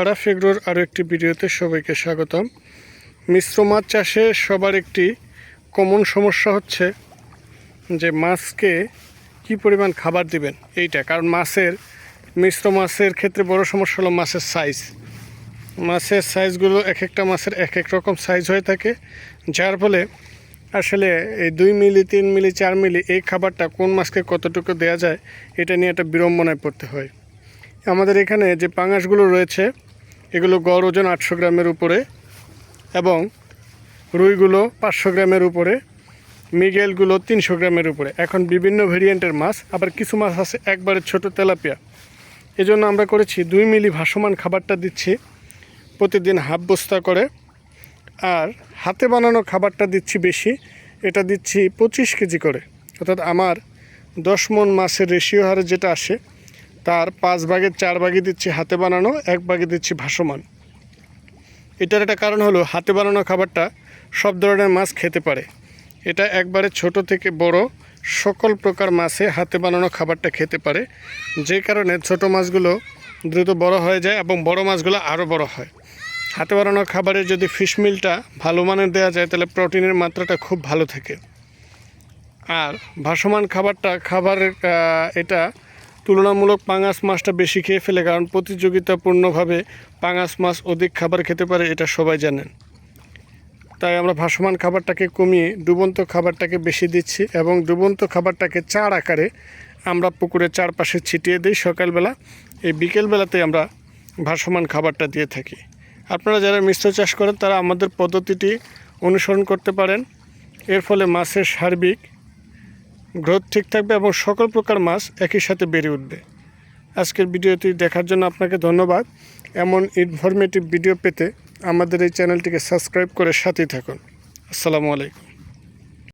আরাফ এগ্রোর আরও একটি ভিডিওতে সবাইকে স্বাগতম। মিশ্র মাছ চাষে সবার একটি কমন সমস্যা হচ্ছে যে মাছকে কি পরিমাণ খাবার দিবেন? এইটা, কারণ মাছের, মিশ্র মাছের ক্ষেত্রে বড় সমস্যা হলো মাছের সাইজ মাছের সাইজগুলো এক একটা মাছের এক এক রকম সাইজ হয়ে থাকে, যার ফলে আসলে এই দুই মিলি, তিন মিলি, চার মিলি এই খাবারটা কোন মাছকে কতটুকু দেওয়া যায়, এটা নিয়ে একটা বিড়ম্বনায় পড়তে হয়। আমাদের এখানে যে পাঙাশগুলো রয়েছে, এগুলো গড় ওজন আটশো গ্রামের উপরে এবং রুইগুলো পাঁচশো গ্রামের উপরে, মিগেলগুলো তিনশো গ্রামের উপরে। এখন বিভিন্ন ভেরিয়েন্টের মাছ, আবার কিছু মাছ আছে একবারে ছোট তেলাপিয়া। এজন্য আমরা করেছি দুই মিলি ভাসমান খাবারটা দিচ্ছি, প্রতিদিন হাফ বস্তা করে। আর হাতে বানানো খাবারটা দিচ্ছি বেশি, এটা দিচ্ছি পঁচিশ কেজি করে। অর্থাৎ আমার দশ মন মাছের রেশিও হারে যেটা আসে তার পাঁচ ভাগের চার ভাগে দিচ্ছি হাতে বানানো, এক ভাগে দিচ্ছি ভাসমান। এটার একটা কারণ হলো হাতে বানানো খাবারটা সব ধরনের মাছ খেতে পারে। এটা একবারে ছোট থেকে বড় সকল প্রকার মাছে হাতে বানানো খাবারটা খেতে পারে। যে কারণে ছোট মাছগুলো দ্রুত বড় হয়ে যায় এবং বড় মাছগুলো আরও বড় হয়। হাতে বানানো খাবারে যদি ফিশ মিলটা ভালো মানের দেওয়া যায়, তাহলে প্রোটিনের মাত্রাটা খুব ভালো থাকে। আর ভাসমান খাবারটা, খাবারের এটা তুলনামূলক পাঙাশ মাছটা বেশি খেয়ে ফেলে কারণ প্রতিযোগিতাপূর্ণভাবে পাঙাশ মাছ অধিক খাবার খেতে পারে, এটা সবাই জানেন। তাই আমরা ভাসমান খাবারটাকে কমিয়ে ডুবন্ত খাবারটাকে বেশি দিচ্ছি এবং ডুবন্ত খাবারটাকে চার আকারে আমরা পুকুরের চারপাশে ছিটিয়ে দিই। সকালবেলা, এই বিকেলবেলাতে আমরা ভাসমান খাবারটা দিয়ে থাকি। আপনারা যারা মিশ্র চাষ করেন, তারা আমাদের পদ্ধতিটি অনুসরণ করতে পারেন। এর ফলে মাছের সার্বিক গ্রোথ ঠিক থাকবে এবং সকল প্রকার মাছ একই সাথে বেড়ে উঠবে। আজকের ভিডিওটি দেখার জন্য আপনাকে ধন্যবাদ। এমন ইনফরমেটিভ ভিডিও পেতে আমাদের এই চ্যানেলটিকে সাবস্ক্রাইব করে সাথেই থাকুন। আসসালামু আলাইকুম।